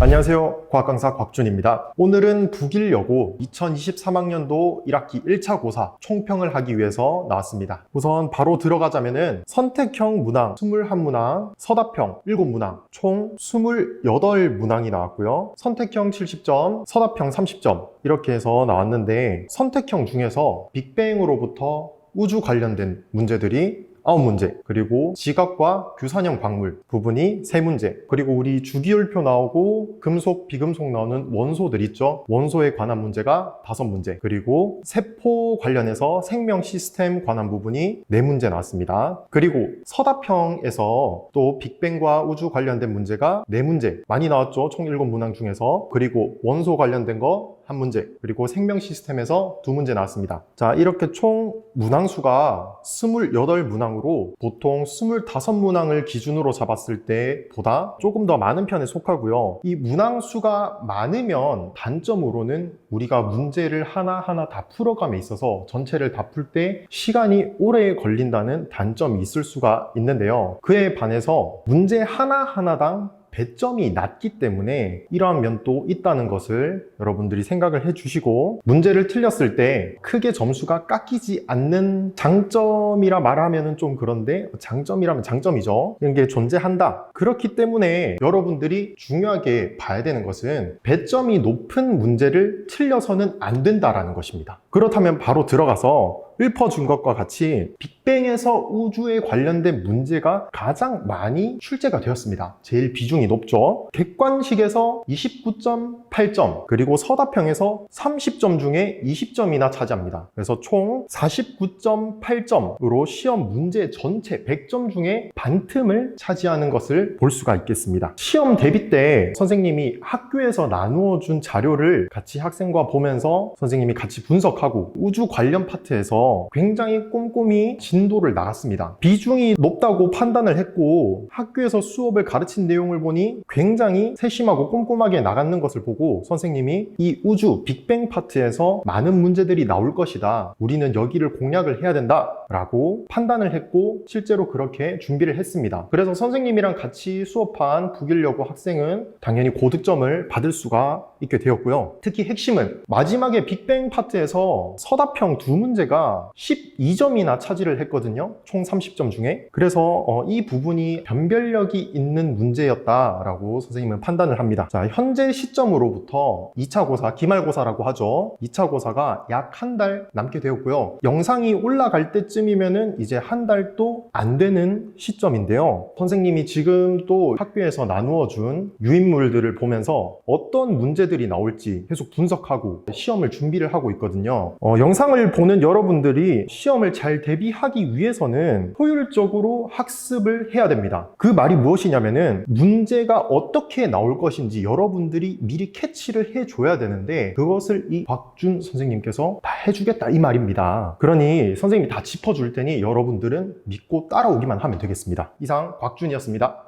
안녕하세요. 과학 강사 곽준입니다. 오늘은 북일여고 2023학년도 1학기 1차 고사 총평을 하기 위해서 나왔습니다. 우선 바로 들어가자면은 선택형 문항 21문항, 서답형 7문항, 총 28문항이 나왔고요. 선택형 70점, 서답형 30점 이렇게 해서 나왔는데 선택형 중에서 빅뱅으로부터 우주 관련된 문제들이 9문제, 그리고 지각과 규산형 광물 부분이 3문제, 그리고 우리 주기율표 나오고 금속, 비금속 나오는 원소들 있죠? 원소에 관한 문제가 5문제, 그리고 세포 관련해서 생명 시스템 관한 부분이 4문제 나왔습니다. 그리고 서답형에서 또 빅뱅과 우주 관련된 문제가 4문제 많이 나왔죠? 총 7문항 중에서. 그리고 원소 관련된 거한 문제, 그리고 생명 시스템에서 두 문제 나왔습니다. 자, 이렇게 총 문항수가 28문항으로 보통 25문항을 기준으로 잡았을 때보다 조금 더 많은 편에 속하고요. 이 문항수가 많으면 단점으로는 우리가 문제를 하나하나 다 풀어감에 있어서 전체를 다 풀 때 시간이 오래 걸린다는 단점이 있을 수가 있는데요. 그에 반해서 문제 하나하나당 배점이 낮기 때문에 이러한 면도 있다는 것을 여러분들이 생각을 해주시고 문제를 틀렸을 때 크게 점수가 깎이지 않는 장점이라 말하면 좀 그런데 장점이라면 장점이죠. 이런 게 존재한다. 그렇기 때문에 여러분들이 중요하게 봐야 되는 것은 배점이 높은 문제를 틀려서는 안 된다라는 것입니다. 그렇다면 바로 들어가서 읊어준 것과 같이 빅뱅에서 우주에 관련된 문제가 가장 많이 출제가 되었습니다. 제일 비중이 높죠. 객관식에서 29.8점, 그리고 서답형에서 30점 중에 20점이나 차지합니다. 그래서 총 49.8점으로 시험 문제 전체 100점 중에 반틈을 차지하는 것을 볼 수가 있겠습니다. 시험 대비 때 선생님이 학교에서 나누어 준 자료를 같이 학생과 보면서 선생님이 같이 분석하고 우주 관련 파트에서 굉장히 꼼꼼히 진도를 나갔습니다. 비중이 높다고 판단을 했고 학교에서 수업을 가르친 내용을 보니 굉장히 세심하고 꼼꼼하게 나갔는 것을 보고 선생님이 이 우주 빅뱅 파트에서 많은 문제들이 나올 것이다. 우리는 여기를 공략을 해야 된다. 라고 판단을 했고 실제로 그렇게 준비를 했습니다. 그래서 선생님이랑 같이 수업한 북일여고 학생은 당연히 고득점을 받을 수가 있게 되었고요. 특히 핵심은 마지막에 빅뱅 파트에서 서답형 두 문제가 12점이나 차지를 했거든요. 총 30점 중에. 그래서 어, 이 부분이 변별력이 있는 문제였다라고 선생님은 판단을 합니다. 자, 현재 시점으로부터 2차 고사, 기말고사라고 하죠. 2차 고사가 약 한 달 남게 되었고요. 영상이 올라갈 때쯤이면은 이제 한 달도 안 되는 시점인데요. 선생님이 지금 또 학교에서 나누어 준 유인물들을 보면서 어떤 문제들이 나올지 계속 분석하고 시험을 준비를 하고 있거든요. 어, 영상을 보는 여러분 들이 시험을 잘 대비하기 위해서는 효율적으로 학습을 해야 됩니다. 그 말이 무엇이냐면은 문제가 어떻게 나올 것인지 여러분들이 미리 캐치를 해줘야 되는데 그것을 이 곽준 선생님께서 다 해주겠다 이 말입니다. 그러니 선생님이 다 짚어줄 테니 여러분들은 믿고 따라오기만 하면 되겠습니다. 이상 곽준이었습니다.